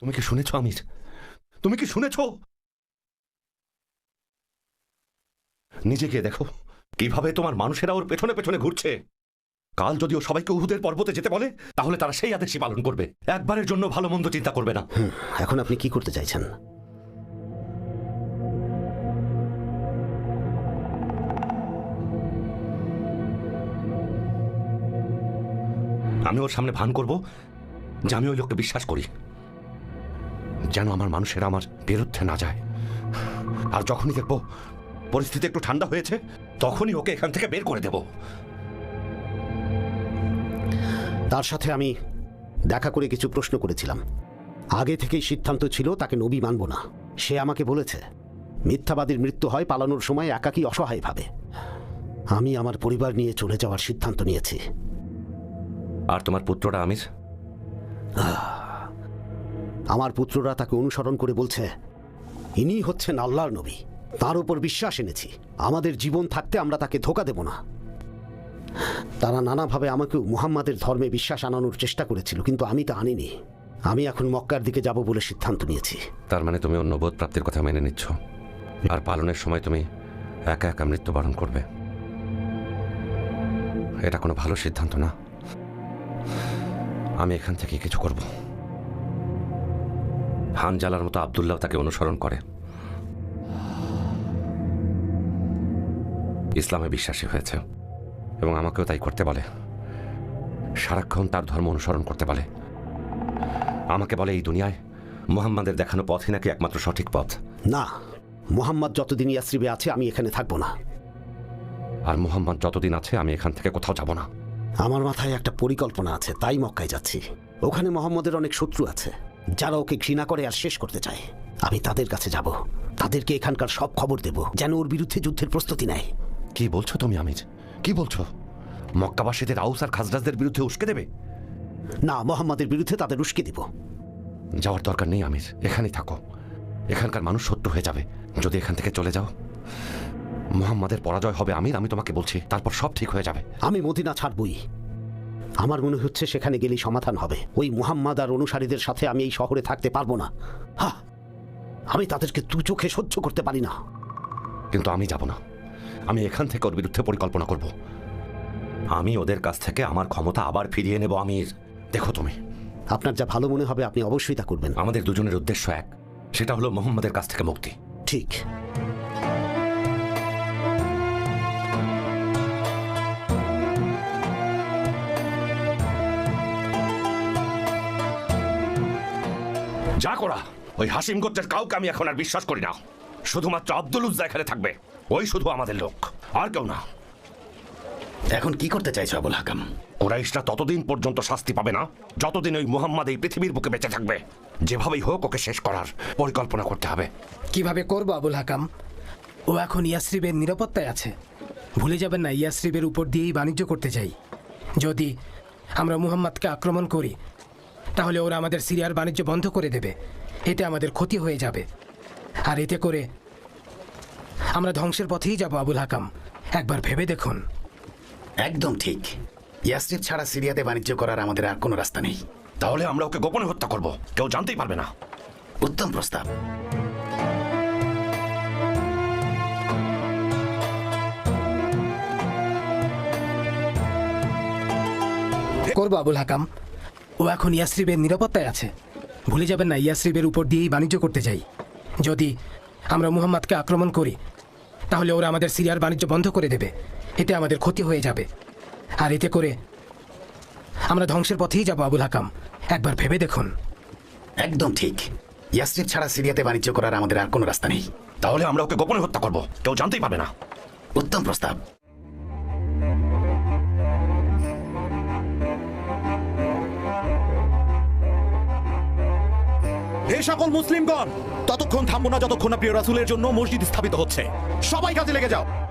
তুমি কি শুনেছ আমির? তুমি কি শুনেছ? নিজেকে দেখো কীভাবে তোমার মানুষেরা ওর পেছনে পেছনে ঘুরছে। কাল যদি ও সবাইকে উহুদের পর্বতে যেতে বলে তাহলে তারা সেই আদেশই পালন করবে। একবারের জন্য ভালো মন্দ চিন্তা করবে না। এখন আপনি কি করতে চাইছেন? আমি ওর সামনে ভান করব যে আমি ওই লোককে বিশ্বাস করি। যেন আমার মানুষেরা আমার বিরুদ্ধে না যায়। আর যখনই দেখব পরিস্থিতি একটু ঠান্ডা হয়েছে তখনই ওকে এখান থেকে বের করে দেব। তার সাথে আমি দেখা করে কিছু প্রশ্ন করেছিলাম। আগে থেকেই সিদ্ধান্ত ছিল তাকে নবী মানব না। সে আমাকে বলেছে মিথ্যাবাদীর মৃত্যু হয় পালানোর সময় একাকী অসহায় ভাবে আমি আমার পরিবার নিয়ে চলে যাওয়ার সিদ্ধান্ত নিয়েছি। আর তোমার পুত্রটা আমির? আমার পুত্ররা তাকে অনুসরণ করে বলছে, ইনি হচ্ছেন আল্লাহর নবী। তার উপর বিশ্বাস এনেছি। আমাদের জীবন থাকতে আমরা তাকে ধোকা দেব না। তারা নানাভাবে আমাকেও মুহাম্মাদের ধর্মে বিশ্বাস আনানোর চেষ্টা করেছিল, কিন্তু আমি তা আনিনি। আমি এখন মক্কার দিকে যাব বলে সিদ্ধান্ত নিয়েছি। তার মানে তুমি অন্য বোধ প্রাপ্তির কথা মেনে নিচ্ছ। আর পালনের সময় তুমি একা একা মৃত্যুবরণ করবে। এটা কোনো ভালো সিদ্ধান্ত না। আমি এখান থেকে কিছু করব। হানজালার মতো আবদুল্লাহ তাকে অনুসরণ করে। ইসলামে বিশ্বাসী হয়েছে এবং আমাকেও তাই করতে বলে। সারাক্ষণ তার ধর্ম অনুসরণ করতে বলে। আমাকে বলে এই দুনিয়ায় মোহাম্মদের দেখানো পথই নাকি একমাত্র সঠিক পথ। না মুহাম্মদ যতদিন ইয়াসরিবে আছে আমি এখানে থাকব না। আর মোহাম্মদ যতদিন আছে আমি এখান থেকে কোথাও যাব না। আমার মাথায় একটা পরিকল্পনা আছে তাই মক্কায় যাচ্ছি। ওখানে মোহাম্মদের অনেক শত্রু আছে। যারা ওকে ঘৃণা করে আর শেষ করতে চায় আমি তাদের কাছে যাব। তাদেরকে এখানকার সব খবর দেব যেন ওর বিরুদ্ধে যুদ্ধের প্রস্তুতি নেয়। কি বলছো তুমি আমির কি বলছো? মক্কাবাসীদের আউস আর খাজরাজদের বিরুদ্ধে উস্কে দেবে? না মোহাম্মদের বিরুদ্ধে তাদের উস্কে দিব। যাওয়ার দরকার নেই আমির এখানেই থাকো। এখানকার মানুষ সত্য হয়ে যাবে। যদি এখান থেকে চলে যাও মোহাম্মদের পরাজয় হবে আমির আমি তোমাকে বলছি তারপর সব ঠিক হয়ে যাবে। আমি মদিনা ছাড়বই। আমার মনে হচ্ছে সেখানে গেলেই সমাধান হবে। ওই মুহাম্মদ আর অনুসারীদের সাথে আমি এই শহরে থাকতে পারব না। হা আমি তাদেরকে দু চোখে সহ্য করতে পারি না। কিন্তু আমি যাব না। আমি এখান থেকে ওর বিরুদ্ধে পরিকল্পনা করব। আমি ওদের কাছ থেকে আমার ক্ষমতা আবার ফিরিয়ে নেব আমির। দেখো তুমি। আপনার যা ভালো মনে হবে আপনি অবশ্যই তা করবেন। আমাদের দুজনের উদ্দেশ্য এক। সেটা হলো মোহাম্মদের কাছ থেকে মুক্তি। ঠিক। যা করা। ওই হাসিম গোত্রের কাউকে আমি এখন আর বিশ্বাস করি না। শুধুমাত্র আব্দুল উজ্জা এখানে থাকবে। ওই শুধু আমাদের লোক। আর কেউ না। এখন কি করতে চাইছো আবুল হাকাম? কোরাইশরা ততদিন পর্যন্ত শাস্তি পাবে না যতদিন ওই মুহাম্মদ এই পৃথিবীর বুকে বেঁচে থাকবে। যেভাবেই হোক ওকে শেষ করার পরিকল্পনা করতে হবে। কীভাবে করব আবুল হাকাম? ও এখন ইয়াসরিবের নিরাপত্তায় আছে। ভুলে যাবেন না ইয়াসরিবের উপর দিয়েই বাণিজ্য করতে চাই। যদি আমরা মুহাম্মদকে আক্রমণ করি তাহলে ওরা আমাদের সিরিয়ার বাণিজ্য বন্ধ করে দেবে। এতে আমাদের ক্ষতি হয়ে যাবে। আর এতে করে আমরা ধ্বংসের পথেই যাব আবুল হাকাম। একবার ভেবে দেখুন। একদম ঠিক। ইয়াসরিফ ছাড়া সিরিয়াতে বাণিজ্য করার আমাদের আর কোনো রাস্তা নেই। তাহলে আমরা ওকে গোপনে হত্যা করব। কেউ জানতেই পারবে না। উত্তম প্রস্তাব। করব আবুল হাকাম। ও এখন ইয়াসরিবের নিরাপত্তায় আছে। ভুলে যাবেন না ইয়াসরিবের উপর দিয়েই বাণিজ্য করতে চাই যদি আমরা মুহাম্মদকে আক্রমণ করি তাহলে ওরা আমাদের সিরিয়ার বাণিজ্য বন্ধ করে দেবে। এতে আমাদের ক্ষতি হয়ে যাবে। আর এতে করে আমরা ধ্বংসের পথেই যাব আবুল হাকাম। একবার ভেবে দেখুন। একদম ঠিক। ইয়াসরিফ ছাড়া সিরিয়াতে বাণিজ্য করার আমাদের আর কোনো রাস্তা নেই। তাহলে আমরা ওকে গোপনে হত্যা করব। কেউ জানতেই পারবে না। উত্তম প্রস্তাব। হে সকল মুসলিমগণ, ততক্ষণ থামবো না যতক্ষণ না প্রিয় রাসুলের জন্য মসজিদ স্থাপিত হচ্ছে। সবাই কাজে লেগে যাও।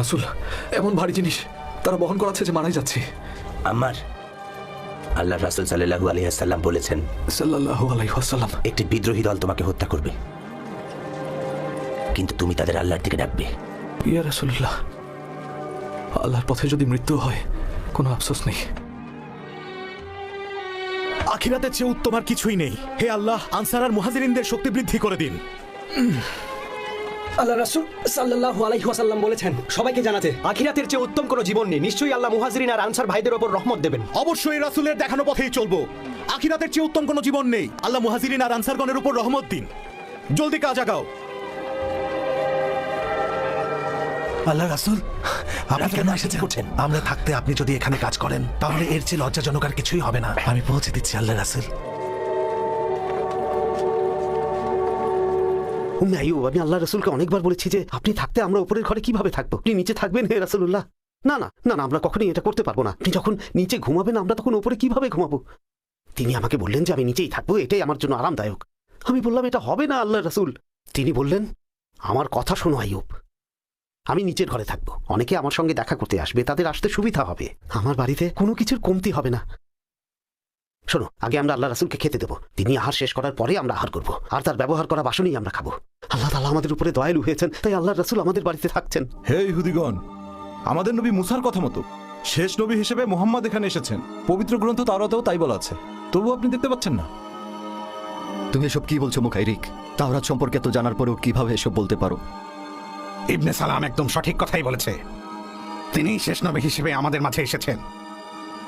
রাসুল এমন ভারী জিনিস তারা বহন করাচ্ছে যে মারাই যাচ্ছে। আমার আল্লাহ রাসুল সাল্লাহু আলহিহাসাল্লাম বলেছেন সাল্লাল্লাহু আলাইহি ওয়াসাল্লাম। একটি বিদ্রোহী দল তোমাকে হত্যা করবে। কিন্তু তুমি তাদের আল্লাহর দিকে ডাকবে। ইয়া রাসূলুল্লাহ আল্লাহর পথে যদি মৃত্যু হয় কোনো আফসোস নেই। আখিরাতের চেয়ে উত্তম আর কিছুই নেই। হে আল্লাহ আনসার আর মুহাজিরিনদের শক্তি বৃদ্ধি করে দিন। আল্লাহ রাসূল সাল্লাল্লাহু আলাইহি বলেছেন সবাইকে জানাতে আখিরাতের চেয়ে উত্তম কোনো জীবন নেই। নিশ্চয়ই আল্লাহ মুহাজিরিন আর আনসার ভাইদের ওপর রহমত দেবেন। অবশ্যই রাসূলের দেখানো পথেই চলবো। আখিরাতের চেয়ে উত্তম কোনো জীবন নেই। আল্লাহ মুহাজিরিন আর আনসারগণের উপর রহমত দিন। জলদি কাজ আগাও। আল্লাহ রাসুল আপনি কেন এসেছেন? আমরা থাকতে আপনি যদি এখানে কাজ করেন তাহলে এর চেয়ে লজ্জাজনক আর কিছুই হবে না। আমি পৌঁছে দিচ্ছি আল্লাহ রাসুল। উম্মে আইয়ুব, আমি আল্লাহ রসুলকে অনেকবার বলেছি যে আপনি থাকতে আমরা উপরের ঘরে কীভাবে থাকব? আপনি নিচে থাকবেন হে রাসুল্লাহ না না না না, আমরা কখনোই এটা করতে পারব না। আপনি যখন নিচে ঘুমাবেন, আমরা তখন উপরে কীভাবে ঘুমাবো? তিনি আমাকে বললেন যে আমি নিচেই থাকব, এটাই আমার জন্য আরামদায়ক। আমি বললাম, এটা হবে না আল্লাহ রসুল। তিনি বললেন, আমার কথা শোনো আইয়ুব, আমি নিচের ঘরে থাকব। অনেকে আমার সঙ্গে দেখা করতে আসবে, তাদের আসতে সুবিধা হবে। আমার বাড়িতে কোনো কিছুর কমতি হবে না। শোনো আগে আমরা আল্লাহ রাসুলকে খেতে দেবো। তিনি আহার শেষ করার পরে আমরা আহার করব। আর তার ব্যবহার করা বাসনই আমরা খাব। আল্লাহ তালা আমাদের উপরে দয়ালু হয়েছেন তাই আল্লাহ রাসুল আমাদের বাড়িতে থাকছেন। হে ইহুদিগণ আমাদের নবী মুসার কথা মতো। শেষ নবী হিসেবে মোহাম্মদ এখানে এসেছেন। পবিত্র গ্রন্থ তারাতেও তাই বলা আছে। তবু আপনি দেখতে পাচ্ছেন না। তুমি এসব কি বলছো মুখাইরিক? তাওরাত সম্পর্কে তো জানার পরেও কীভাবে এসব বলতে পারো? ইবনে সালাম একদম সঠিক কথাই বলেছে। তিনি শেষ নবী হিসেবে আমাদের মাঝে এসেছেন।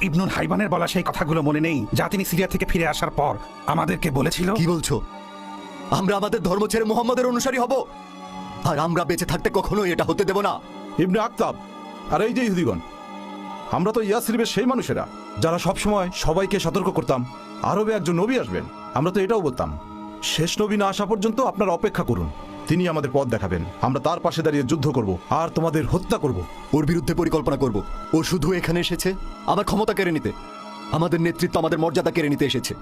ইবনুল হাইবানের বলা সেই কথাগুলো মনে নেই যা তিনি সিরিয়া থেকে ফিরে আসার পর আমাদেরকে বলেছিল? কি বলছো? আমরা আমাদের ধর্ম ছেড়ে মোহাম্মদের অনুসারী হব। আর আমরা বেঁচে থাকতে কখনোই এটা হতে দেব না। ইবনে আক্তাব আর এই যে ইহুদিগণ আমরা তো ইয়াসরিবের সেই মানুষেরা যারা সবসময় সবাইকে সতর্ক করতাম আরবে একজন নবী আসবেন আমরা তো এটাও বলতাম। শেষ নবী না আসা পর্যন্ত আপনারা অপেক্ষা করুন। তিনি আমাদের পথ দেখাবেন। আমরা তার পাশে দাঁড়িয়ে যুদ্ধ করব আর তোমাদের হত্যা করব। ওর বিরুদ্ধে পরিকল্পনা করব। ও শুধু এখানে এসেছে, আমার ক্ষমতা কেড়ে নিতে। আমাদের নেতৃত্ব আমাদের মর্যাদা কেড়ে নিতে এসেছে।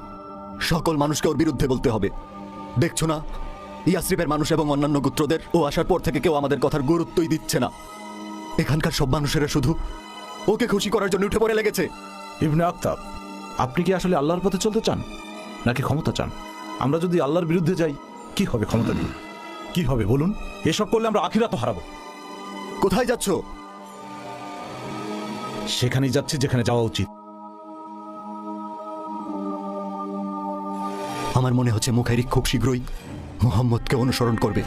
সকল মানুষকে ওর বিরুদ্ধে বলতে হবে। দেখছ না? ইয়াসরিবের মানুষ এবং অন্যান্য গোত্রদের, ও আসার পর থেকে কেউ আমাদের কথার গুরুত্বই দিচ্ছে না। এখানকার সব মানুষেরা শুধু ওকে খুশি করার জন্য উঠে পড়ে লেগেছে। ইবনে আক্তাব, আপনি কি আসলে আল্লাহর পথে চলতে চান? নাকি ক্ষমতা চান? আমরা যদি আল্লাহর বিরুদ্ধে যাই, কি হবে ক্ষমতা দিয়ে? কি হবে বলুন? এসব করলে আমরা আখিরাত হারাবো। কোথায় যাচ্ছ? সেখানেই যাচ্ছি যেখানে যাওয়া উচিত। আমার মনে হচ্ছে মুখাইরিক খুব শীঘ্রই মোহাম্মদকে অনুসরণ করবে।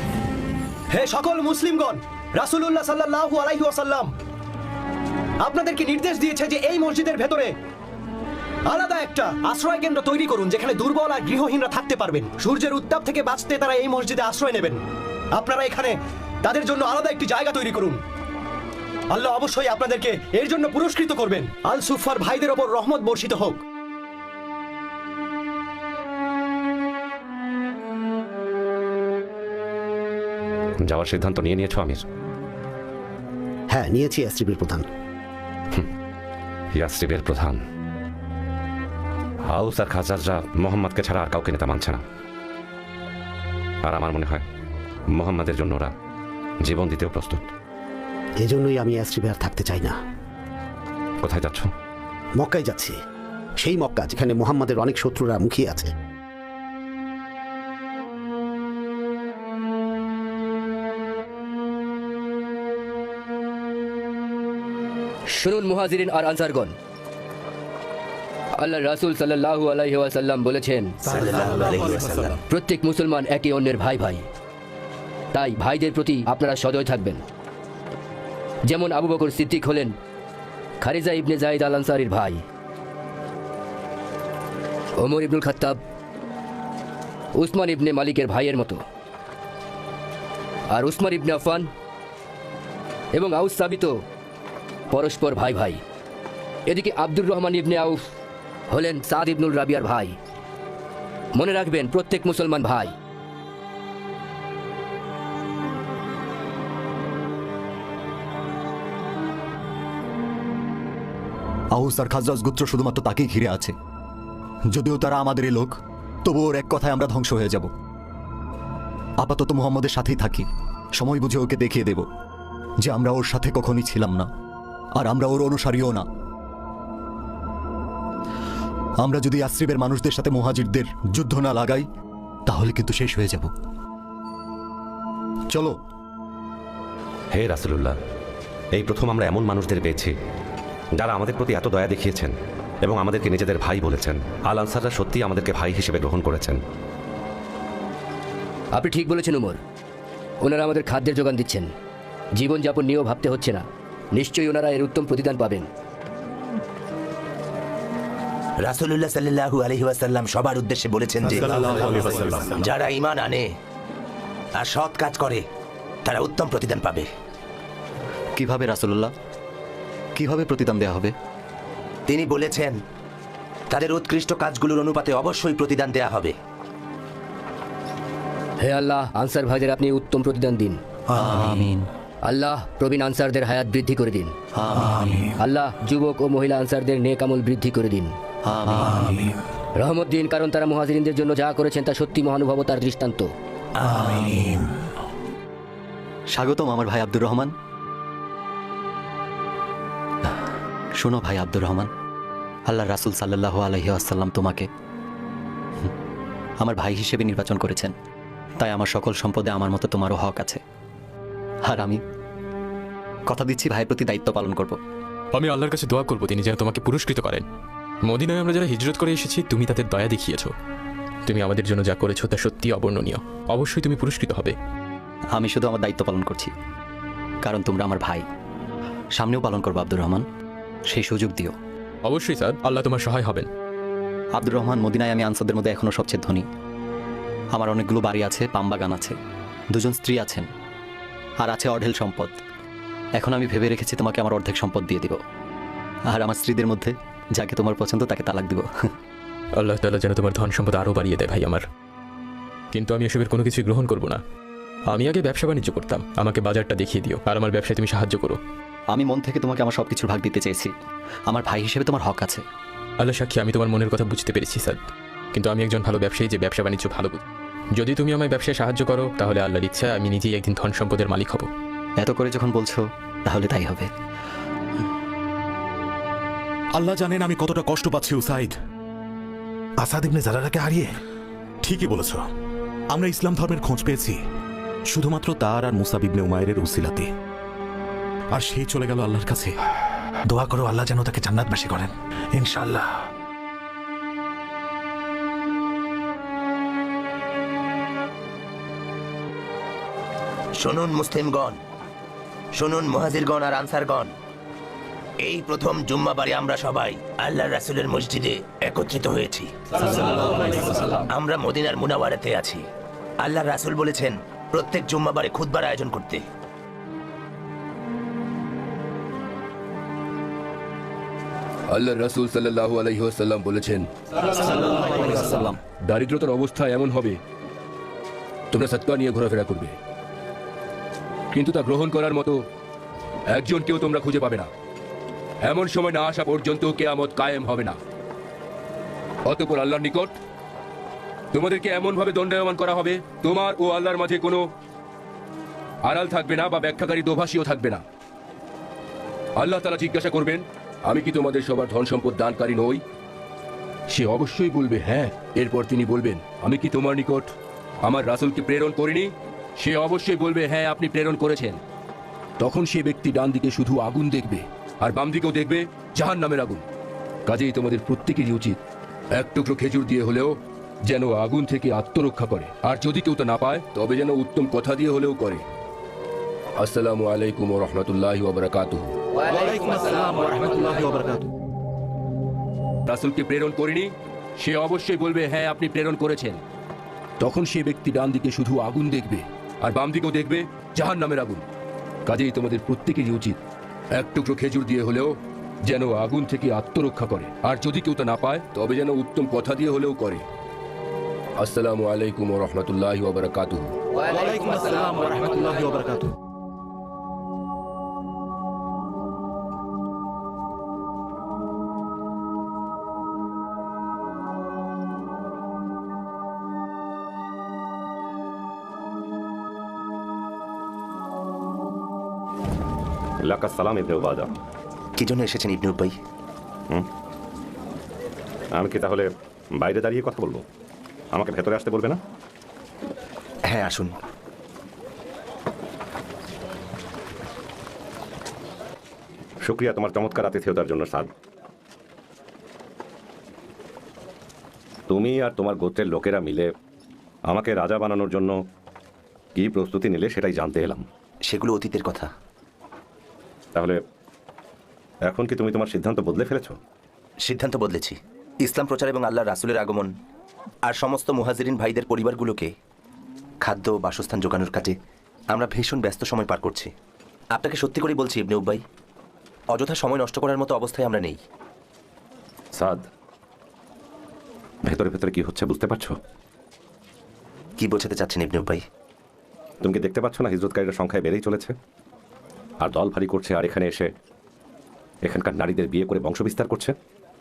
হে সকল মুসলিমগণ রাসূলুল্লাহ সাল্লাল্লাহু আলাইহি ওয়াসাল্লাম আপনাদেরকে নির্দেশ দিয়েছে যে এই মসজিদের ভেতরে আলাদা একটা আশ্রয় কেন্দ্র তৈরি করুন যেখানে দুর্বল আর গৃহহীনরা থাকতে পারবেন। সূর্যের উত্তাপ থেকে বাঁচতে তারা এই মসজিদে আশ্রয় নেবেন। আপনারা এখানে তাদের জন্য আলাদা একটি জায়গা তৈরি করুন। আল্লাহ অবশ্যই আপনাদেরকে এর জন্য পুরস্কৃত করবেন। আল সুফার ভাইদের ওপর রহমত বর্ষিত হোক। যাওয়ার সিদ্ধান্ত নিয়ে নিয়েছো আমির? হ্যাঁ নিয়েছি প্রধান। ইয়াসরিবের প্রধান। হাউস আর খাজাররা মোহাম্মদকে ছাড়া আর কাউকে নেতা মানছে না। আর আমার মনে হয় মোহাম্মদের জন্য ওরা জীবন দিতেও প্রস্তুত। এজন্যই আমি এসটিভি আর থাকতে চাই না। কোথায় যাচ্ছ? মক্কায় যাচ্ছি। সেই মক্কা যেখানে মোহাম্মদের অনেক শত্রুরা মুখিয়ে আছে। শুনুন মুহাজিরিন আর আনসারগণ। আল্লাহ রাসূল সাল্লাল্লাহু আলাইহি ওয়াসাল্লাম বলেছেন। প্রত্যেক মুসলমান একে অন্যের ভাই ভাই। তাই ভাইদের প্রতি আপনারা সদয় থাকবেন। যেমন আবু বকর সিদ্দিক হলেন খারিজা ইবনে জাহিদ আল আনসারির ভাই। ওমর ইবনুল খাত্তাব উসমান ইবনে মালিকের ভাইয়ের মতো। আর উসমান ইবনে আফান এবং আউস সাবিত পরস্পর ভাই ভাই। এদিকে আব্দুর রহমান ইবনে আউফ হলেন সাদ ইবনুল রাবিয়ার ভাই। মনে রাখবেন, প্রত্যেক মুসলমান ভাই। আউস আর খাজরাজ গোত্র শুধুমাত্র তাকেই ঘিরে আছে। যদিও তারা আমাদেরই লোক তবু ওর এক কথায় আমরা ধ্বংস হয়ে যাব। আপাতত মুহাম্মদের সাথেই থাকি। সময় বুঝে ওকে দেখিয়ে দেব যে আমরা ওর সাথে কখনই ছিলাম না, আর আমরা ওর অনুসারীও না। আমরা যদি আশ্রিবের মানুষদের সাথে মুহাজিরদের যুদ্ধ না লাগাই তাহলে কিন্তু শেষ হয়ে যাব। চলো। হে রাসুলুল্লাহ এই প্রথম আমরা এমন মানুষদের পেয়েছি যারা আমাদের প্রতি এত দয়া দেখিয়েছেন এবং আমাদেরকে নিজেদের ভাই বলেছেন। আল আনসাররা সত্যি আমাদেরকে ভাই হিসেবে গ্রহণ করেছেন। আপনি ঠিক বলেছেন উমর। ওনারা আমাদের খাদ্যের যোগান দিচ্ছেন। জীবনযাপন নিয়েও ভাবতে হচ্ছে না। নিশ্চয়ই ওনারা এর উত্তম প্রতিদান পাবেন। রাসুলুল্লাহ সাল্লাহু আলহি ওয়াসাল্লাম সবার উদ্দেশ্যে বলেছেন যে যারা ইমান আনে আর সৎ কাজ করে তারা উত্তম প্রতিদান পাবে। কীভাবে রাসূলুল্লাহ? কীভাবে প্রতিদান দেওয়া হবে? তিনি বলেছেন তাদের উৎকৃষ্ট কাজগুলোর অনুপাতে অবশ্যই প্রতিদান দেয়া হবে। হে আল্লাহ আনসার ভাইদের আপনি উত্তম প্রতিদান দিন। আমিন। আল্লাহ প্রবীণ আনসারদের হায়াত বৃদ্ধি করে দিন। আল্লাহ যুবক ও মহিলা আনসারদের নেক আমল বৃদ্ধি করে দিন। রহমত দিন কারণ তারা মুহাজিরিনদের জন্য যা করেছেন তা সত্যি মহানুভবতার দৃষ্টান্ত। স্বাগতম আমার ভাই আব্দুর রহমান। শোনো ভাই আব্দুর রহমান আল্লাহ রাসুল সাল্লাহ আলহি আসাল্লাম তোমাকে আমার ভাই হিসেবে নির্বাচন করেছেন। তাই আমার সকল সম্পদে আমার মতো তোমারও হক আছে। আর আমি কথা দিচ্ছি ভাইয়ের প্রতি দায়িত্ব পালন করব। আমি আল্লাহর কাছে দোয়া করব তিনি যেন তোমাকে পুরস্কৃত করেন। মদিনায় আমরা যারা হিজরত করে এসেছি তুমি তাদের দয়া দেখিয়েছ। তুমি আমাদের জন্য যা করেছ তা সত্যি অবর্ণনীয়। অবশ্যই তুমি পুরস্কৃত হবে। আমি শুধু আমার দায়িত্ব পালন করছি। কারণ তোমরা আমার ভাই। সামনেও পালন করব আব্দুর রহমান। সেই সুযোগ দিও। অবশ্যই স্যার। আল্লাহ তোমার সহায় হবেন। আব্দুর রহমান মদিনায় আমি আনসারদের মধ্যে এখনও সবচেয়ে ধনী। আমার অনেকগুলো বাড়ি আছে পাম বাগান আছে। দুজন স্ত্রী আছেন। আর আছে অঢেল সম্পদ। এখন আমি ভেবে রেখেছি তোমাকে আমার অর্ধেক সম্পদ দিয়ে দিব। আর আমার স্ত্রীদের মধ্যে যাকে তোমার পছন্দ তাকে তালাক দিব। আল্লাহ তাআলা যেন তোমার ধন সম্পদ আরও বাড়িয়ে দেয় ভাই আমার। কিন্তু আমি এসবের কোনো কিছু গ্রহণ করব না। আমি আগে ব্যবসা বাণিজ্য করতাম। আমাকে বাজারটা দেখিয়ে দিও আর আমার ব্যবসায় তুমি সাহায্য করো। আমি মন থেকে তোমাকে আমার সব কিছুর ভাগ দিতে চেয়েছি। আমার ভাই হিসেবে তোমার হক আছে। আল্লাহ সাক্ষী আমি তোমার মনের কথা বুঝতে পেরেছি স্যার। কিন্তু আমি একজন ভালো ব্যবসায়ী যে ব্যবসা বাণিজ্য ভালো বুঝি যদি তুমি আমায় ব্যবসায় সাহায্য করো তাহলে আল্লাহর ইচ্ছা আমি নিজেই একদিন ধন সম্পদের মালিক হব। এত করে যখন বলছো তাহলে তাই হবে। আল্লাহ জানেন আমি কতটা কষ্ট পাচ্ছি উসাইদ। আসাদ ইবনে জারারাকে হারিয়ে? ঠিকই বলেছ। আমরা ইসলাম ধর্মের খোঁজ পেয়েছি। শুধুমাত্র তার আর মুসাব ইবনে উমায়ের উসিলাতে আর সেই চলে গেল আল্লাহর কাছে। দোয়া করো আল্লাহ যেন তাকে জান্নাতবাসী করেন। ইনশাআল্লাহ। শুনুন মুসলিমগণ শুনুন মহাজিরগণ আর আনসারগণ। এই প্রথম জুম্মাবারে আমরা সবাই আল্লাহ রাসুলের মসজিদে একত্রিত হয়েছি। আমরা মদিনার মুনাওয়ারাতে আছি। আল্লাহ রাসুল বলেছেন, প্রত্যেক জুম্মাবারে খুদবার আয়োজন করতে। আল্লাহ রাসুল সাল্লাহু আলহিহাসাল্লাম বলেছেন, দারিদ্রতার অবস্থা এমন হবে, তোমরা সৎকা নিয়ে ঘোরাফেরা করবে। কিন্তু তা গ্রহণ করার মতো একজন কেউ তোমরা খুঁজে পাবে না। এমন সময় না আসা পর্যন্ত কেয়ামত কায়েম হবে না। অতপর আল্লাহর নিকট, তোমাদেরকে এমনভাবে দণ্ডায়মান করা হবে, তোমার ও আল্লাহর মাঝে কোনো আড়াল থাকবে না বা ব্যাখ্যাকারী দোভাষীও থাকবে না। আল্লাহ তালা জিজ্ঞাসা করবেন, আমি কি তোমাদের সবার ধন সম্পদ দানকারী নই? সে অবশ্যই বলবে হ্যাঁ। এরপর তিনি বলবেন, আমি কি তোমার নিকট আমার রাসুলকে প্রেরণ করিনি? সে অবশ্যই বলবে হ্যাঁ আপনি প্রেরণ করেছেন। তখন সে ব্যক্তি ডান দিকে শুধু আগুন দেখবে। আর বাম দিকেও দেখবে জাহান নামের আগুন। কাজেই তোমাদের প্রত্যেকেরই উচিত এক টুকরো খেজুর দিয়ে হলেও যেন আগুন থেকে আত্মরক্ষা করে। আর যদি কেউ তা না পায় তবে যেন উত্তম কথা দিয়ে হলেও করে। আসসালামু আলাইকুম রহমতুল্লাহ বারাকাতুহু। রাসুলকে প্রেরণ করিনি? সে অবশ্যই বলবে হ্যাঁ আপনি প্রেরণ করেছেন। তখন সে ব্যক্তি ডান দিকে শুধু আগুন দেখবে আর বাম দিকেও দেখবে জাহান নামের আগুন। কাজেই তোমাদের প্রত্যেকেরই উচিত এক টুকরো খেজুর দিয়ে হলেও যেন আগুন থেকে আত্মরক্ষা করে। আর যদি কেউ তা না পায়, তবে যেন উত্তম কথা দিয়ে হলেও করে। আসসালামু আলাইকুম রহমতুল্লাহ বারাকাতুহু। লাকা সালাম ইবনে উবাদা। কি জন্য এসেছেন ইবনে উবাই? আমি কি তাহলে বাইরে দাঁড়িয়ে কথা বলব? আমাকে ভেতরে আসতে বলবে না? হ্যাঁ আসুন। শুক্রিয়া তোমার চমৎকার আতিথেয়তার জন্য সাদ তুমি আর তোমার গোত্রের লোকেরা মিলে আমাকে রাজা বানানোর জন্য কি প্রস্তুতি নিলে সেটাই জানতে এলাম। সেগুলো অতীতের কথা। তাহলে এখন কি তুমি তোমার সিদ্ধান্ত বদলে ফেলেছো? সিদ্ধান্ত বদলেছি। ইসলাম প্রচার এবং আল্লাহ রাসুলের আগমন আর সমস্ত মুহাজিরিন ভাইদের পরিবারগুলোকে খাদ্য ও বাসস্থান জোগানোর কাজে আমরা ভীষণ ব্যস্ত সময় পার করছি। আপনাকে সত্যি করে বলছি ইবনে উব্বাই অযথা সময় নষ্ট করার মতো অবস্থায় আমরা নেই। সাদ ভেতরে ভেতরে কি হচ্ছে বুঝতে পারছ? কি বোঝাতে চাচ্ছেন ইবনে উব্বাই তুমি কি দেখতে পাচ্ছ না হিজরতকারীরা সংখ্যায় বেড়েই চলেছে? আর দল ভারী করছে আর এখানে এসে এখানকার নারীদের বিয়ে করে বংশবিস্তার করছে?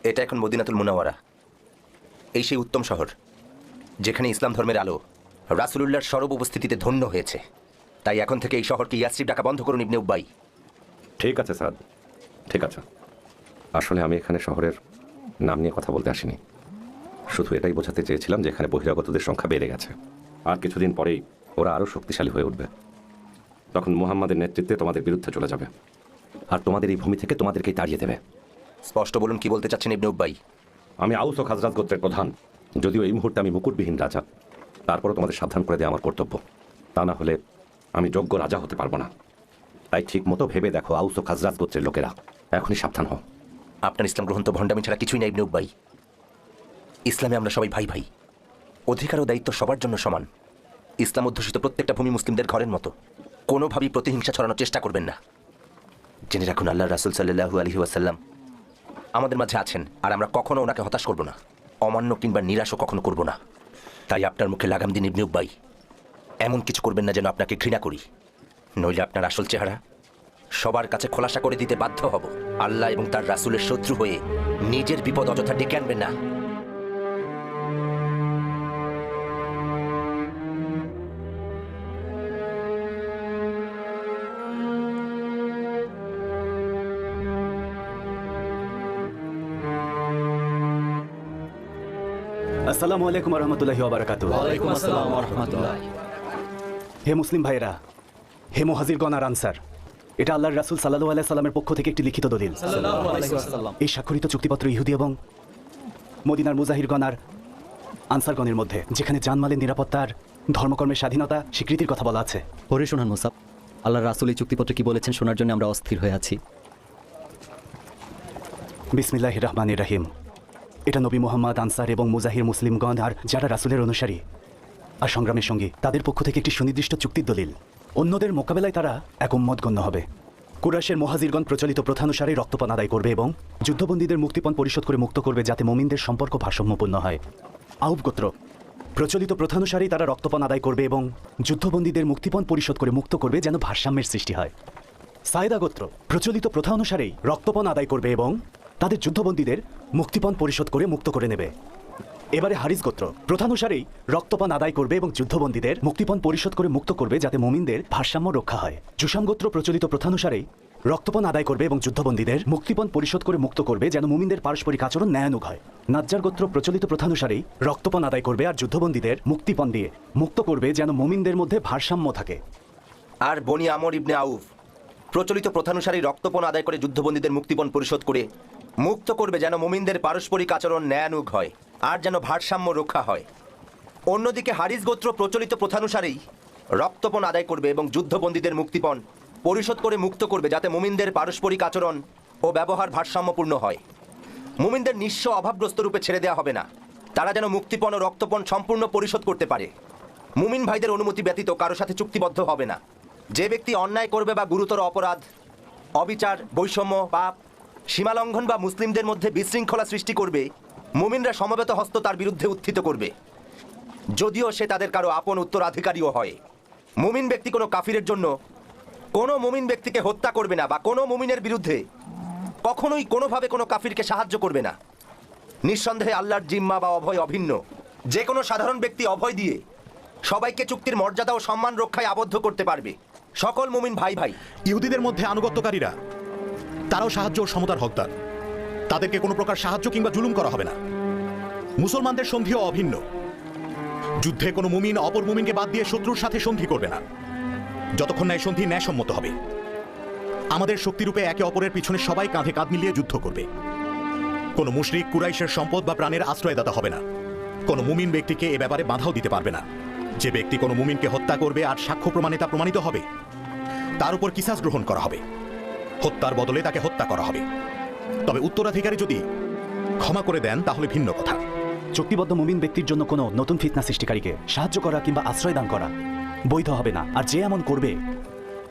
এটা এখন মদিনাতুল মুনাওয়ারা এই সেই উত্তম শহর যেখানে ইসলাম ধর্মের আলো রাসুলুল্লাহর সরব উপস্থিতিতে ধন্য হয়েছে। তাই এখন থেকে এই শহরকে ইয়াসরিফ ডাকা বন্ধ করুন ইবনে উব্বাই। ঠিক আছে স্যার ঠিক আছে। আসলে আমি এখানে শহরের নাম নিয়ে কথা বলতে আসিনি। শুধু এটাই বোঝাতে চেয়েছিলাম যে এখানে বহিরাগতদের সংখ্যা বেড়ে গেছে। আর কিছুদিন পরেই ওরা আরও শক্তিশালী হয়ে উঠবে। তখন মুহাম্মাদের নেতৃত্বে তোমাদের বিরুদ্ধে চলে যাবে। আর তোমাদের এই ভূমি থেকে তোমাদেরকেই তাড়িয়ে দেবে। স্পষ্ট বলুন কি বলতে চাচ্ছেন ইবনে উব্বাই আমি আউস ও খাজরাজ গোত্রের প্রধান। যদিও এই মুহূর্তে আমি মুকুটবিহীন রাজা। তারপরও তোমাদের সাবধান করে দেওয়া আমার কর্তব্য। তা না হলে আমি যোগ্য রাজা হতে পারব না। তাই ঠিক মতো ভেবে দেখো আউস ও খাজরাজ গোত্রের লোকেরা। এখনই সাবধান হও। আপনার ইসলাম গ্রহণ তো ভণ্ডামি ছাড়া কিছুই না ইবনে উব্বাই ইসলামে আমরা সবাই ভাই ভাই। অধিকার ও দায়িত্ব সবার জন্য সমান। ইসলাম অধ্যুষিত প্রত্যেকটা ভূমি মুসলিমদের ঘরের মতো। কোনোভাবেই প্রতিহিংসা ছড়ানোর চেষ্টা করবেন না। জেনে রাখুন আল্লাহ রাসুল সাল্লাহু আলহি ওয়াসাল্লাম আমাদের মাঝে আছেন, আর আমরা কখনো ওনাকে হতাশ করব না। অমান্য কিংবা নিরাশও কখনো করব না। তাই আপনার মুখে লাগাম দিন ইবনে উব্বাই। এমন কিছু করবেন না যেন আপনাকে ঘৃণা করি। নইলে আপনার আসল চেহারা, সবার কাছে খোলাসা করে দিতে বাধ্য হব। আল্লাহ এবং তার রাসুলের শত্রু হয়ে নিজের বিপদ অযথা ডেকে আনবেন না। আসসালামু আলাইকুম রহমতুল্লাহি ওয়াবারাকাত ওয়ালাইকুম আসসালাম রহমতুল্লাহ হে মুসলিম ভাইরা হে মুহাজিরগণ আর আনসার এটা আল্লাহর রাসূল সাল্লাল্লাহু আলাইহি সাল্লামের পক্ষ থেকে একটি লিখিত দলিল। এই স্বাক্ষরিত চুক্তিপত্র ইহুদি এবং মদিনার মুজাহিরগণ আর আনসারগণের মধ্যে যেখানে জানমালের নিরাপত্তার ধর্মকর্মের স্বাধীনতা স্বীকৃতির কথা বলা আছে। পরে শোনান মোসাব আল্লাহ রাসুল এই চুক্তিপত্রে কি বলেছেন শোনার জন্য আমরা অস্থির হয়ে আছি। বিসমিল্লাহ রহমান রাহিম। এটা নবী মোহাম্মদ, আনসার এবং মুজাহির মুসলিমগণ আর যারা রাসুলের অনুসারী। আর সংগ্রামের সঙ্গে তাদের পক্ষ থেকে একটি সুনির্দিষ্ট চুক্তির দলিল। অন্যদের মোকাবেলায় তারা এক উম্মত গণ্য হবে। কুরাশের মহাজিরগণ প্রচলিত প্রথানুসারে রক্তপান আদায় করবে এবং যুদ্ধবন্দীদের মুক্তিপণ পরিশোধ করে মুক্ত করবে যাতে মোমিনদের সম্পর্ক ভারসাম্যপূর্ণ হয়। আউব গোত্র। প্রচলিত প্রথানুসারেই তারা রক্তপান আদায় করবে এবং যুদ্ধবন্দীদের মুক্তিপণ পরিশোধ করে মুক্ত করবে যেন ভারসাম্যের সৃষ্টি হয়। সায়দা গোত্র। প্রচলিত প্রথা অনুসারেই রক্তপণ আদায় করবে এবং তাদের যুদ্ধবন্দীদের মুক্তিপণ পরিশোধ করে মুক্ত করে নেবে। এবারে হারিস গোত্র প্রথানুসারেই রক্তপান আদায় করবে এবং যুদ্ধবন্দীদের মুক্তিপণ পরিশোধ করে মুক্ত করবে যাতে মোমিনদের ভারসাম্য রক্ষা হয়। জুসাম গোত্র প্রচলিত প্রথানুসারেই রক্তপণ আদায় করবে এবং যুদ্ধবন্দীদের মুক্তিপণ পরিশোধ করে মুক্ত করবে যেন মুমিনদের পারস্পরিক আচরণ ন্যায়ানুগ হয়। নাজ্জার গোত্র প্রচলিত প্রথানুসারেই রক্তপণ আদায় করবে আর যুদ্ধবন্দীদের মুক্তিপণ দিয়ে মুক্ত করবে যেন মুমিনদের মধ্যে ভারসাম্য থাকে। আর বনি আমর ইবনে আউফ প্রচলিত প্রথানুসারী রক্তপণ আদায় করে যুদ্ধবন্দীদের মুক্তিপণ পরিশোধ করে, মুক্ত করবে যেন মুমিনদের পারস্পরিক আচরণ ন্যায়ানুগ হয়, আর যেন ভারসাম্য রক্ষা হয়। অন্যদিকে হারিস গোত্র প্রচলিত প্রথানুসারেই রক্তপণ আদায় করবে এবং যুদ্ধবন্দীদের মুক্তিপণ পরিশোধ করে মুক্ত করবে যাতে মুমিনদের পারস্পরিক আচরণ ও ব্যবহার ভারসাম্যপূর্ণ হয়। মুমিনদের নিঃস্ব অভাবগ্রস্ত রূপে ছেড়ে দেওয়া হবে না। তারা যেন মুক্তিপণ ও রক্তপণ সম্পূর্ণ পরিশোধ করতে পারে। মুমিন ভাইদের অনুমতি ব্যতীত কারও সাথে চুক্তিবদ্ধ হবে না। যে ব্যক্তি অন্যায় করবে বা গুরুতর অপরাধ, অবিচার, বৈষম্য পাপ সীমালঙ্ঘন বা মুসলিমদের মধ্যে বিশৃঙ্খলা সৃষ্টি করবে, মুমিনরা সমবেত হস্ত তার বিরুদ্ধে উত্থিত করবে। যদিও সে তাদের কারও আপন উত্তরাধিকারীও হয়। মুমিন ব্যক্তি কোনো কাফিরের জন্য, কোনো মুমিন ব্যক্তিকে হত্যা করবে না বা কোনো মুমিনের বিরুদ্ধে কখনোই কোনোভাবে কোনো কাফিরকে সাহায্য করবে না। নিঃসন্দেহে আল্লাহর জিম্মা বা অভয় অভিন্ন। যে কোনো সাধারণ ব্যক্তি অভয় দিয়ে সবাইকে চুক্তির মর্যাদা ও সম্মান রক্ষায় আবদ্ধ করতে পারবে। সকল মুমিন ভাই ভাই। ইহুদিদের মধ্যে আনুগত্যকারীরা, তারাও সাহায্য ও সমতার হকদার। তাদেরকে কোনো প্রকার সাহায্য কিংবা জুলুম করা হবে না। মুসলমানদের সন্ধিও অভিন্ন। যুদ্ধে কোনো মুমিন অপর মুমিনকে বাদ দিয়ে শত্রুর সাথে সন্ধি করবে না। যতক্ষণ না এই সন্ধি ন্যায়সম্মত হবে। আমাদের শক্তিরূপে একে অপরের পিছনে সবাই কাঁধে কাঁধ মিলিয়ে যুদ্ধ করবে। কোনো মুশরিক কুরাইশের সম্পদ বা প্রাণের আশ্রয়দাতা হবে না। কোনো মুমিন ব্যক্তিকে এ ব্যাপারে বাধাও দিতে পারবে না। যে ব্যক্তি কোনো মুমিনকে হত্যা করবে আর সাক্ষ্য প্রমাণে তা প্রমাণিত হবে তার উপর কিসাস গ্রহণ করা হবে। হত্যার বদলে তাকে হত্যা করা হবে। তবে উত্তরাধিকারী যদি ক্ষমা করে দেন, তাহলে ভিন্ন কথা। চুক্তিবদ্ধ মুমিন ব্যক্তির জন্য কোনো নতুন ফিতনা সৃষ্টিকারীকে সাহায্য করা কিংবা আশ্রয় দান করা বৈধ হবে না। আর যে এমন করবে,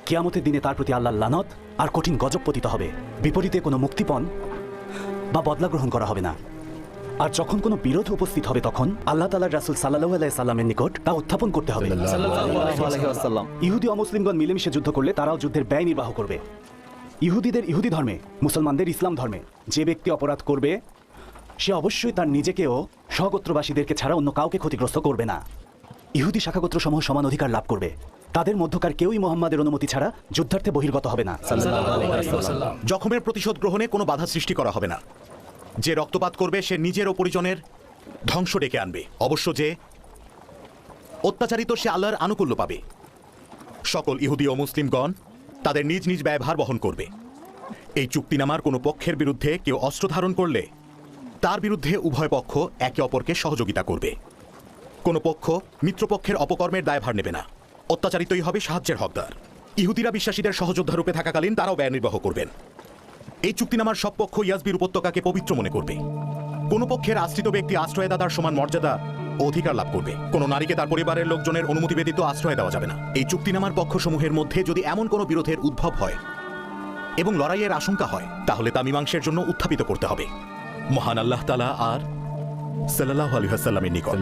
কেয়ামতের দিনে তার প্রতি আল্লাহ লানত আর কঠিন গজব পতিত হবে। বিপরীতে কোনো মুক্তিপণ বা বদলা গ্রহণ করা হবে না। আর যখন কোনো বিরোধ উপস্থিত হবে তখন আল্লাহ তালা রাসুল সাল্লাহ আলাই সাল্লামের নিকট তা উত্থাপন করতে হবে। ইহুদি অমুসলিমগণ মিলেমিশে যুদ্ধ করলে তারাও যুদ্ধের ব্যয় নির্বাহ করবে। ইহুদিদের ইহুদি ধর্মে মুসলমানদের ইসলাম ধর্মে যে ব্যক্তি অপরাধ করবে সে অবশ্যই তার নিজেকেও সহগোত্রবাসীদেরকে ছাড়া অন্য কাউকে ক্ষতিগ্রস্ত করবে না। ইহুদি শাখাগোত্র সমূহ সমান অধিকার লাভ করবে। তাদের মধ্যকার কেউই মোহাম্মদের অনুমতি ছাড়া যুদ্ধার্থে বহির্গত হবে না। জখমের প্রতিশোধ গ্রহণে কোনো বাধা সৃষ্টি করা হবে না। যে রক্তপাত করবে, সে নিজের ও পরিজনের ধ্বংস ডেকে আনবে। অবশ্য যে অত্যাচারিত, সে আল্লাহর আনুকূল্য পাবে। সকল ইহুদি ও মুসলিমগণ তাদের নিজ নিজ ব্যয়ভার বহন করবে। এই চুক্তিনামার কোনো পক্ষের বিরুদ্ধে কেউ অস্ত্র ধারণ করলে তার বিরুদ্ধে উভয় পক্ষ একে অপরকে সহযোগিতা করবে। কোনো পক্ষ মিত্রপক্ষের অপকর্মের দায়ভার নেবে না। অত্যাচারিতই হবে সাহায্যের হকদার। ইহুদিরা বিশ্বাসীদের সহযোদ্ধা রূপে থাকাকালীন তারাও ব্যয় নির্বাহ করবেন। এই চুক্তিনামার সব পক্ষ ইয়াসবির উপত্যকাকে পবিত্র মনে করবে। কোনো পক্ষের আশ্রিত ব্যক্তি আশ্রয়দাতার সমান মর্যাদা অধিকার লাভ করবে। কোনো নারীকে তার পরিবারের লোকজনের অনুমতি ব্যতীত আশ্রয় দেওয়া যাবে না। এই চুক্তিনামার পক্ষসমূহের মধ্যে যদি এমন কোনো বিরোধের উদ্ভব হয় এবং লড়াইয়ের আশঙ্কা হয়, তাহলে তা মীমাংসের জন্য উত্থাপিত করতে হবে। মহান আল্লাহ তালা আর সাল্লাহ আলহামের নিকট।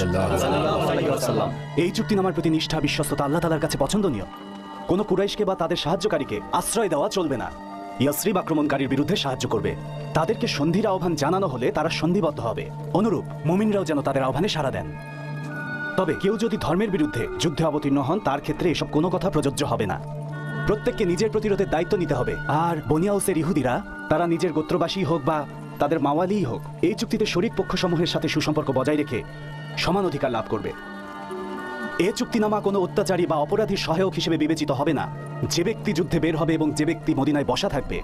এই চুক্তিনামার প্রতি নিষ্ঠা, বিশ্বস্ততা আল্লাহ তালার কাছে পছন্দনীয়। কোনো কুরাইশকে বা তাদের সাহায্যকারীকে আশ্রয় দেওয়া চলবে না। ইয়াসরিব আক্রমণকারীর বিরুদ্ধে সাহায্য করবে। তাদেরকে সন্ধির আহ্বান জানানো হলে তারা সন্ধিবদ্ধ হবে। অনুরূপ, মুমিনরাও যেন তাদের আহ্বানে সাড়া দেন। তবে কেউ যদি ধর্মের বিরুদ্ধে যুদ্ধে অবতীর্ণ হন, তার ক্ষেত্রে এসব কোনো কথা প্রযোজ্য হবে না। প্রত্যেককে নিজের প্রতিরোধের দায়িত্ব নিতে হবে। আর বনিয়াউসের ইহুদিরা, তারা নিজের গোত্রবাসী হোক বা তাদের মাওয়ালিই হোক, এই চুক্তিতে শরিক পক্ষসমূহের সাথে সুসম্পর্ক বজায় রেখে সমান অধিকার লাভ করবে। এ চুক্তিনামা কোনো অত্যাচারী বা অপরাধীর সহায়ক হিসেবে বিবেচিত হবে না। যে ব্যক্তি যুদ্ধে বের হবে এবং যে ব্যক্তি মদিনায় বসা থাকবে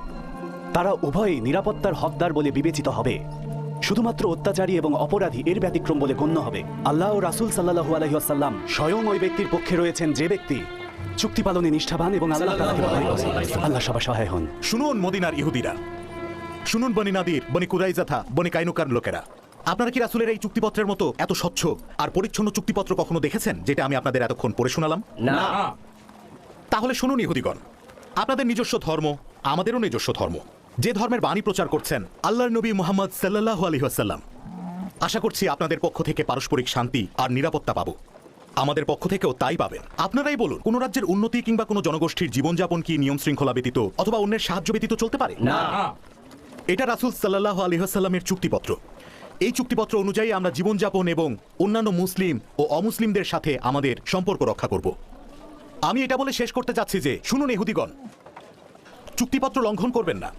তারা উভয়ই নিরাপত্তার হকদার বলে বিবেচিত হবে। শুধুমাত্র অত্যাচারী এবং অপরাধী এর ব্যতিক্রম বলে গণ্য হবে। আল্লাহ ও রাসুল সাল্লাহু আলহিহাসাল্লাম স্বয়ং ওই ব্যক্তির পক্ষে রয়েছেন যে ব্যক্তি চুক্তি পালনে নিষ্ঠাবান এবং আল্লাহ আল্লাহ সবার সহায় হন। শুনুন মদিনার ইহুদিরা। শুনুন বনি নাদির বনি কুরাইজাথা বনি কাইনুকার লোকেরা। আপনারা কি রাসুলের এই চুক্তিপত্রের মতো এত স্বচ্ছ আর পরিচ্ছন্ন চুক্তিপত্র কখনো দেখেছেন যেটা আমি আপনাদের এতক্ষণ পড়ে শোনালাম? না। তাহলে শুনুন ইহুদিগণ। আপনাদের নিজস্ব ধর্ম আমাদেরও নিজস্ব ধর্ম। যে ধর্মের বাণী প্রচার করছেন আল্লাহর নবী মোহাম্মদ সাল্লাহ আলহিহাসাল্লাম আশা করছি আপনাদের পক্ষ থেকে পারস্পরিক শান্তি আর নিরাপত্তা পাবো। আমাদের পক্ষ থেকেও তাই পাবেন। আপনারাই বলুন কোন রাজ্যের উন্নতি কিংবা কোনো জনগোষ্ঠীর জীবনযাপন কি নিয়ম শৃঙ্খলা ব্যতীত অথবা অন্যের সাহায্য ব্যতীত চলতে পারে? না। এটা রাসুল সাল্লাহ আলহামের চুক্তিপত্র। এই চুক্তিপত্র অনুযায়ী আমরা জীবনযাপন এবং অন্যান্য মুসলিম ও অমুসলিমদের সাথে আমাদের সম্পর্ক রক্ষা করব। আমি এটা বলে শেষ করতে যাচ্ছি যে, শুনুন এহুদিগণ, চুক্তিপত্র লঙ্ঘন করবেন না।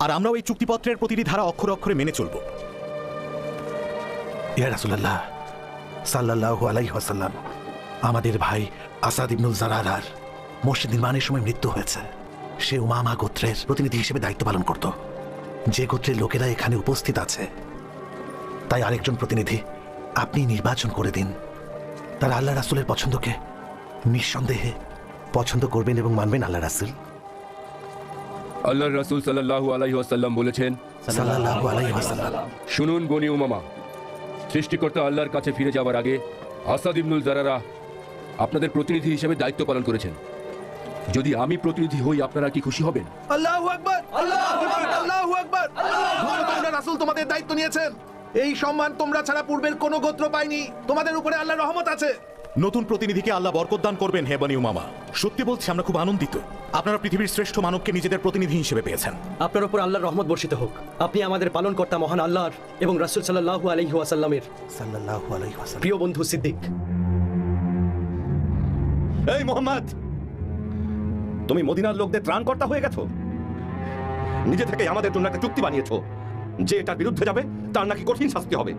আর আমরাও এই চুক্তিপত্রের প্রতিটি ধারা অক্ষরে অক্ষরে মেনে চলব। ইয়া রাসুলাল্লাহ, সাল্লাল্লাহু আলাইহি ওয়াসাল্লাম, আমাদের ভাই আসাদ ইবনুল জারারার মসজিদ নির্মাণের সময় মৃত্যু হয়েছে। সে উমামা গোত্রের প্রতিনিধি হিসেবে দায়িত্ব পালন করত। যে গোত্রের লোকেরা এখানে উপস্থিত আছে, তাই আরেকজন প্রতিনিধি আপনি নির্বাচন করে দিন। তারা আল্লাহ রাসুলের পছন্দকে নিঃসন্দেহে পছন্দ করবেন এবং মানবেন আল্লাহ রাসুল। আল্লাহ রাসূল সাল্লাল্লাহু আলাইহি ওয়াসাল্লাম বলেছেন সাল্লাল্লাহু আলাইহি ওয়াসাল্লাম। শুনুন বনি উমামা সৃষ্টিকর্তা আল্লাহর কাছে ফিরে যাওয়ার আগে আসাদ ইবনুল জারারা আপনাদের প্রতিনিধি হিসেবে দায়িত্ব পালন করেছেন। যদি আমি প্রতিনিধি হই আপনারা কি খুশি হবেন? আল্লাহু আকবার! আল্লাহু আকবার! আল্লাহু আকবার! তোমরা রাসূল তোমাদের দায়িত্ব নিয়েছেন। এই সম্মান তোমরা ছাড়া পূর্বের কোনো গোত্র পায়নি। তোমাদের উপরে আল্লাহর রহমত আছে। নতুন প্রতিনিধিকে আল্লাহ বরকত দান করবেন হে বনি উমামা সত্যি বলছি আমরা খুব আনন্দিত। আপনারা পৃথিবীর শ্রেষ্ঠ মানবকে নিজেদের প্রতিনিধি হিসেবে পেয়েছেন। আপনার উপর আল্লাহর রহমত বর্ষিত হোক। আপনি আমাদের পালনকর্তা মহান আল্লাহর এবং রাসূল সাল্লাল্লাহু আলাইহি ওয়াসাল্লামের। সাল্লাল্লাহু আলাইহি প্রিয় বন্ধু সিদ্দিক। এই মোহাম্মদ! তুমি মদিনার লোকদের ত্রাণকর্তা হয়ে গেছো। নিজে থেকে আমাদের জন্য একটা চুক্তি বানিয়েছো। যে এটার বিরুদ্ধে যাবে তার নাকি কঠিন শাস্তি হবে।